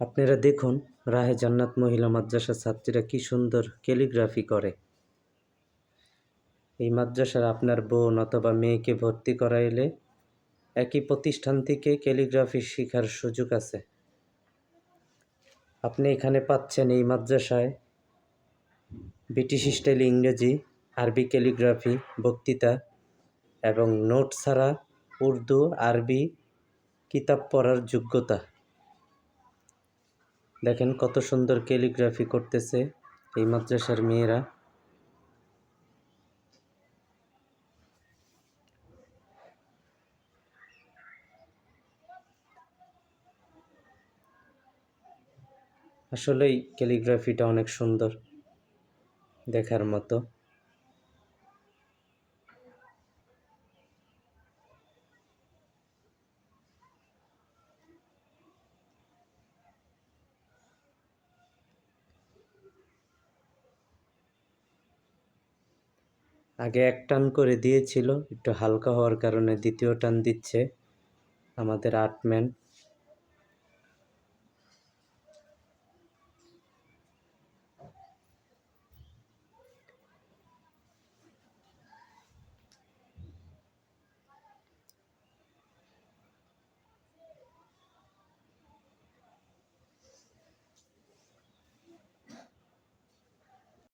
আপনারা দেখুন, রাহে জান্নাত মহিলা মাদ্রাসার ছাত্রীরা কি সুন্দর ক্যালিগ্রাফি করে। এই মাদ্রাসার আপনার বোন অথবা মেয়েকে ভর্তি করাইলে একই প্রতিষ্ঠান থেকে ক্যালিগ্রাফি শেখার সুযোগ আছে। আপনি এখানে পাচ্ছেন এই মাদ্রাসায় ব্রিটিশ স্টাইল ইংরেজি, আরবি ক্যালিগ্রাফি, বক্তৃতা এবং নোট ছাড়া উর্দু, আরবি কিতাব পড়ার যোগ্যতা। দেখেন কত সুন্দর ক্যালিগ্রাফি করতেছে এই মাদ্রাসার মেয়েরা। আসলেই ক্যালিগ্রাফিটা অনেক সুন্দর দেখার মতো। আগে এক টান করে দিয়েছিল একটু হালকা হওয়ার কারণে দ্বিতীয় টান দিচ্ছে আমাদের আর্টম্যান।